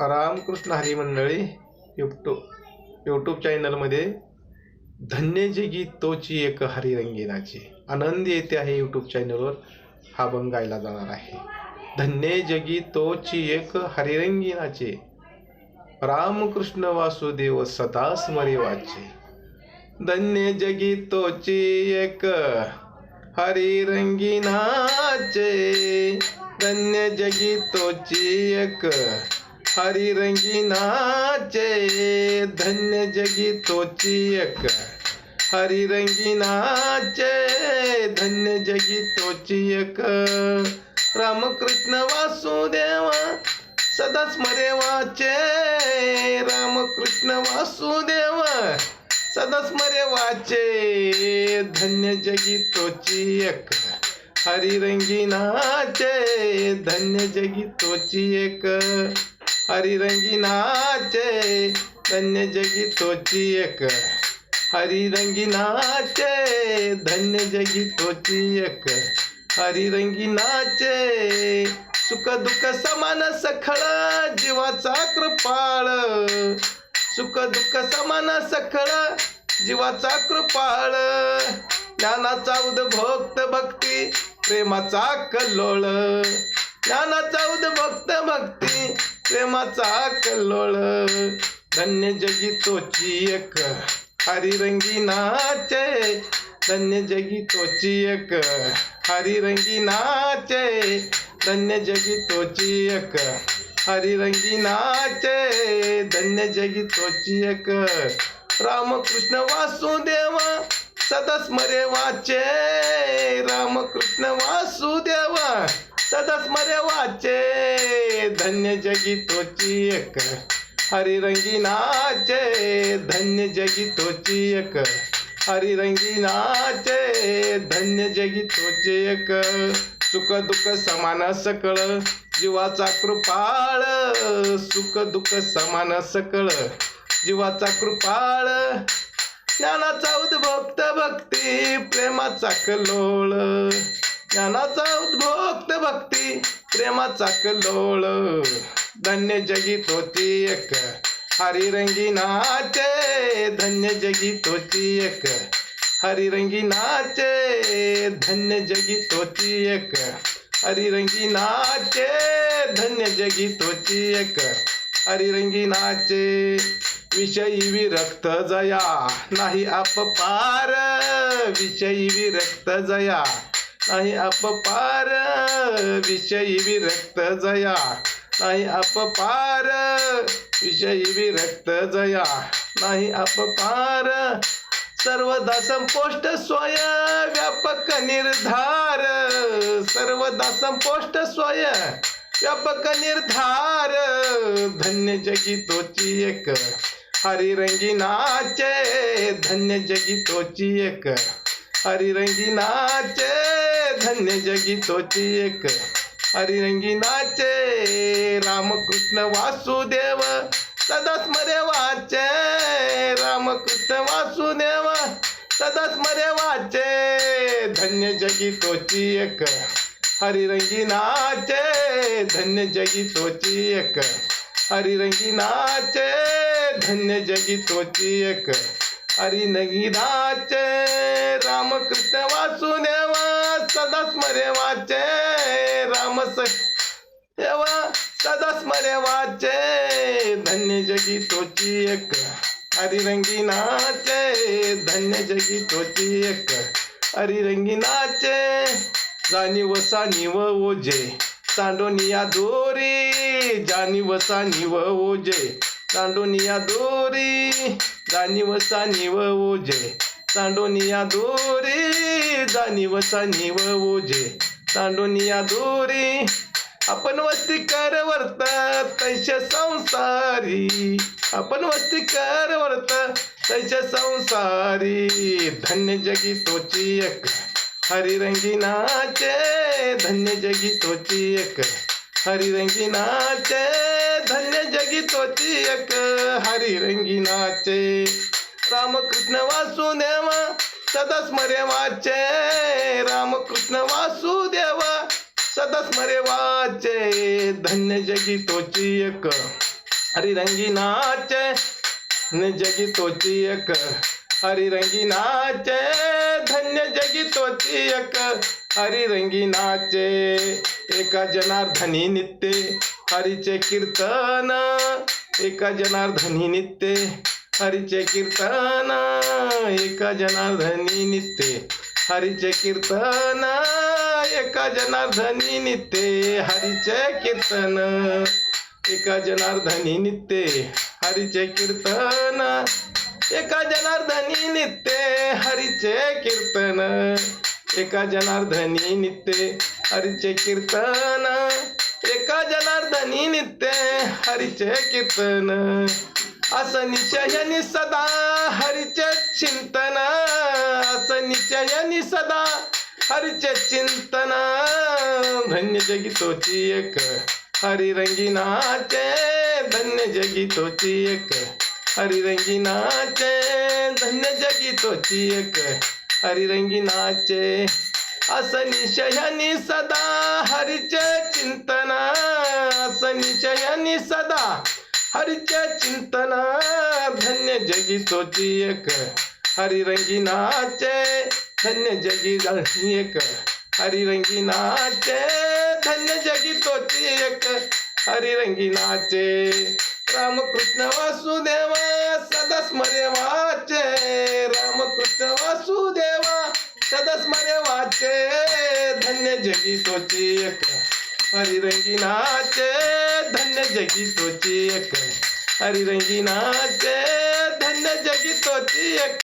रामकृष्ण हरी मंडळी यूट्यूब चॅनलमध्ये धन्य जे गीत तोची एक हरिरंगीनाची. आनंद येते आहे यूट्यूब चॅनलवर हा बंग गायला जाणार आहे. धन्य जगी तोची एक हरिरंगीनाचे. रामकृष्ण वासुदेव सदा स्मरे वाचे धन्य जगी तोची एक हरिरंगीनाचे. धन्य जगी तोची एक हरिरंगीनाचे धन्य जगी तोची एक। हरिरंगीनाचे धन्य जगी तोची एक। रामकृष्ण वासुदेव सदा स्मरे वाचे। रामकृष्ण वासुदेव सदा स्मरे वाचे। धन्य जगी तोची एक। हरिरंगीनाचे धन्य जगी तोची एक। हरिरंगीनाचे धन्य जगी तोची एक. हरिरंगीनाचे धन्य जगी तोची एक. हरिरंगीनाचे सुख दुःख समान सखळ जीवाचा कृपाळ. सुख दुःख समान सखळ जीवाचा कृपाळ. ज्ञानाचा उद्भोक्त भक्ती प्रेमाचा कल्लोळ. ज्ञानाचा उद्भोक्त भक्ती प्रेमाचा कल्लोळ धन्य जगी तोची एक. हरी रंगी नाचे धन्य जगी तोची एक. हरी रंगी नाचे धन्य जगी तोची एक. हरी रंगी नाचे धन्य जगी तोची एक. रामकृष्ण वासुदेवा. सदा स्मरे वाचे रामकृष्ण वासुदेवा. वाचे. धन्य जगी तोची एक. हरिरंगी नाचे धन्य जगी तोची एक. हरिरंगी नाचे धन्य जगी तोची एक. सुख दुःख समान सकळ. जीवाचा कृपाळ. सुख दुःख समान सकळ. जीवाचा कृपाळ. ज्ञानाचा उद्भक्त भक्ती. प्रेमाचा कलोळ. ज्ञानाचा उद्भोक्त भक्ती प्रेमाचा कलोळ. धन्य जगी तोची एक हरिरंगी नाचे धन्य जगी तोची एक हरिरंगी नाचे धन्य जगी तोची एक हरिरंगी नाचे धन्य जगी तोची एक हरिरंगी नाचे विषयी विरक्त जया नाही अपपार विषयी विरक्त जया नाही अपपार विषयी विरक्त जया. नाही अपपार विषयी विरक्त जया. नाही अपपार सर्वदा संपोष्ट स्वय व्यापक निर्धार. सर्वदा संपोष्ट स्वय व्यापक निर्धार. धन्य जगी तोची एक. हरिरंगी नाचे धन्य जगी तोची एक. हरिरंगी नाचे धन्य जगी तोची एक. हरिरंगी नाचे रामकृष्ण वासुदेव सदा स्मरे वाचे रामकृष्ण वासुदेव सदा स्मरे वाचे धन्य जगी तोची एक. हरिरंगी नाचे धन्य जगी तोची एक. हरिरंगी नाचे धन्य जगी तोची एक. हरिरंगी नाचे रामकृष्ण वासुदेव सदा स्मरे वाचे राम देव सदा स्मरे वाचे धन्य जगी तोची एक हरिरंगी नाचे धन्य जगी तोची एक हरिरंगी नाचे जाणीव सानीव ओजे सांडोनिया दोरी जाणीव निव ओजे दांडोनिया दोरी जाणीव निव ओजे तांडोनिया दोरी जाणीव निव ओजे सांडोनिया दोरी आपण वस्ती कर वर्त तैशा संसारी. आपण वस्ती कर वर्त तैशा संसारी. धन्य जगी तोची एक. हरिरंगी नाचे धन्य जगी तोची एक. हरिरंगी नाचे धन्य जगी तोची एक हरिरंगी नाचे रामकृष्ण वासुदेव सदा स्मरे वाचे रामकृष्ण वासुदेव सदा स्मरे वाचे धन्य जगी तोची एक हरिरंगी नाचे न जगी तोची एक हरिरंगी नाचे धन्य जगी तोची एक. हरिरंगी नाचे एका जनार्धनी नित्य. हरीचे कीर्तन एका जनार्धनी नित्य. हरीचे कीर्तन एका जनार्धनी नित्य. हरीचे कीर्तन एका जनार्धनी नित्य. हरीचे कीर्तन एका जनार्धनी नित्य. हरीचे कीर्तन एका जनार्दनी नित्य हरीचे कीर्तन. एका जनार्दनी नित्य हरीचे कीर्तन. एका जनार्दनी नित्य हरीचे कीर्तन. असं निश्चयानी सदा हरीचे चिंतन. असं निश्चयनी सदा हरीचे चिंतन. धन्य जगी तोची एक हरिरंगी नाचे धन्य जगी तोची एक हरी रंगी नाचे, धन्य जगी तो चीक हरी रंगी नाचे, असनी शयनी सदा, हरिच चिंतना। असनी शयनी सदा, हरिच चिंतना, धन्य जगी तो चीक हरी रंगी नाचे, धन्य जगी एक। हरी रंगी नाचे, धन्य जगी तो चीक हरी रंगी नाचे। रामकृष्ण वासुदेवा सदा स्मरे वाचे रामकृष्ण वासुदेवा सदा स्मरे वाचे धन्य जगी सोची एक. हरिरंगी नाचे धन्य जगी सोची एक. हरिरंगी नाचे धन्य जगी सोची एक.